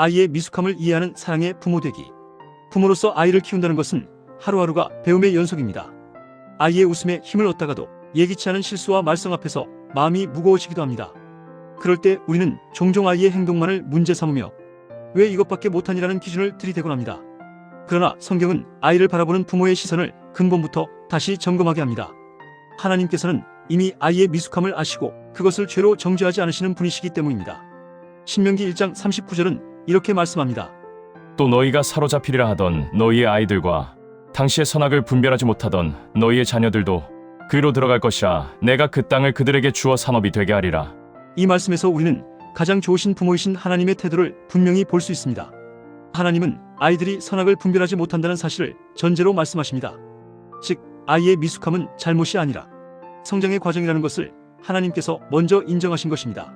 아이의 미숙함을 이해하는 사랑의 부모 되기. 부모로서 아이를 키운다는 것은 하루하루가 배움의 연속입니다. 아이의 웃음에 힘을 얻다가도 예기치 않은 실수와 말썽 앞에서 마음이 무거워지기도 합니다. 그럴 때 우리는 종종 아이의 행동만을 문제 삼으며 왜 이것밖에 못하니라는 기준을 들이대곤 합니다. 그러나 성경은 아이를 바라보는 부모의 시선을 근본부터 다시 점검하게 합니다. 하나님께서는 이미 아이의 미숙함을 아시고 그것을 죄로 정죄하지 않으시는 분이시기 때문입니다. 신명기 1장 39절은 이렇게 말씀합니다. 또 너희가 사로잡히리라 하던 너희의 아이들과 당시의 선악을 분별하지 못하던 너희의 자녀들도 그로 들어갈 것이라 내가 그 땅을 그들에게 주어 산업이 되게 하리라 이 말씀에서 우리는 가장 좋으신 부모이신 하나님의 태도를 분명히 볼 수 있습니다. 하나님은 아이들이 선악을 분별하지 못한다는 사실을 전제로 말씀하십니다. 즉, 아이의 미숙함은 잘못이 아니라 성장의 과정이라는 것을 하나님께서 먼저 인정하신 것입니다.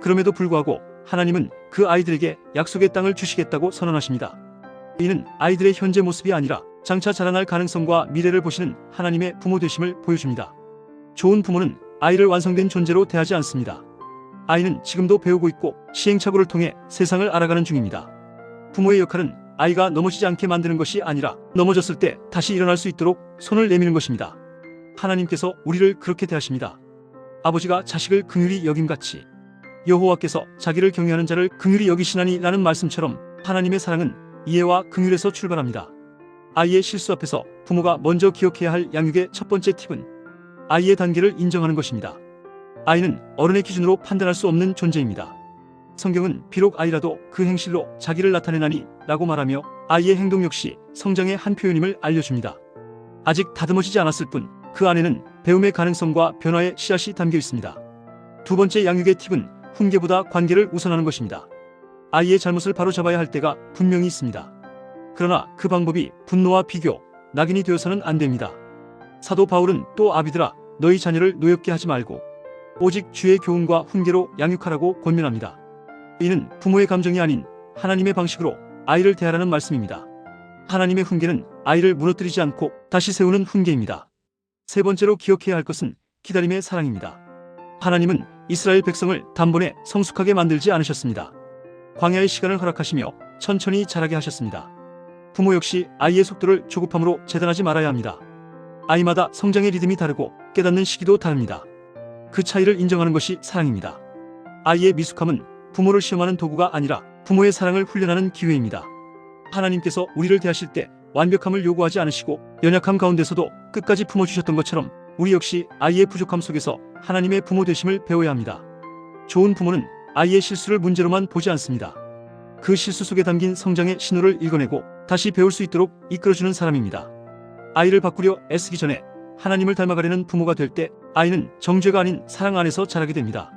그럼에도 불구하고 하나님은 그 아이들에게 약속의 땅을 주시겠다고 선언하십니다. 이는 아이들의 현재 모습이 아니라 장차 자라날 가능성과 미래를 보시는 하나님의 부모 되심을 보여줍니다. 좋은 부모는 아이를 완성된 존재로 대하지 않습니다. 아이는 지금도 배우고 있고 시행착오를 통해 세상을 알아가는 중입니다. 부모의 역할은 아이가 넘어지지 않게 만드는 것이 아니라 넘어졌을 때 다시 일어날 수 있도록 손을 내미는 것입니다. 하나님께서 우리를 그렇게 대하십니다. 아버지가 자식을 긍휼히 여김같이 여호와께서 자기를 경외하는 자를 긍휼히 여기시나니라는 말씀처럼 하나님의 사랑은 이해와 긍휼에서 출발합니다. 아이의 실수 앞에서 부모가 먼저 기억해야 할 양육의 첫 번째 팁은 아이의 단계를 인정하는 것입니다. 아이는 어른의 기준으로 판단할 수 없는 존재입니다. 성경은 비록 아이라도 그 행실로 자기를 나타내나니 라고 말하며 아이의 행동 역시 성장의 한 표현임을 알려줍니다. 아직 다듬어지지 않았을 뿐 그 안에는 배움의 가능성과 변화의 씨앗이 담겨 있습니다. 두 번째 양육의 팁은 훈계보다 관계를 우선하는 것입니다. 아이의 잘못을 바로잡아야 할 때가 분명히 있습니다. 그러나 그 방법이 분노와 비교, 낙인이 되어서는 안 됩니다. 사도 바울은 또 아비들아 너희 자녀를 노엽게 하지 말고 오직 주의 교훈과 훈계로 양육하라고 권면합니다. 이는 부모의 감정이 아닌 하나님의 방식으로 아이를 대하라는 말씀입니다. 하나님의 훈계는 아이를 무너뜨리지 않고 다시 세우는 훈계입니다. 세 번째로 기억해야 할 것은 기다림의 사랑입니다. 하나님은 이스라엘 백성을 단번에 성숙하게 만들지 않으셨습니다. 광야의 시간을 허락하시며 천천히 자라게 하셨습니다. 부모 역시 아이의 속도를 조급함으로 재단하지 말아야 합니다. 아이마다 성장의 리듬이 다르고 깨닫는 시기도 다릅니다. 그 차이를 인정하는 것이 사랑입니다. 아이의 미숙함은 부모를 시험하는 도구가 아니라 부모의 사랑을 훈련하는 기회입니다. 하나님께서 우리를 대하실 때 완벽함을 요구하지 않으시고 연약함 가운데서도 끝까지 품어주셨던 것처럼 우리 역시 아이의 부족함 속에서 하나님의 부모 되심을 배워야 합니다. 좋은 부모는 아이의 실수를 문제로만 보지 않습니다. 그 실수 속에 담긴 성장의 신호를 읽어내고 다시 배울 수 있도록 이끌어주는 사람입니다. 아이를 바꾸려 애쓰기 전에 하나님을 닮아가려는 부모가 될 때 아이는 정죄가 아닌 사랑 안에서 자라게 됩니다.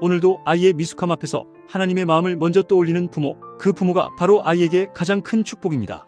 오늘도 아이의 미숙함 앞에서 하나님의 마음을 먼저 떠올리는 부모, 그 부모가 바로 아이에게 가장 큰 축복입니다.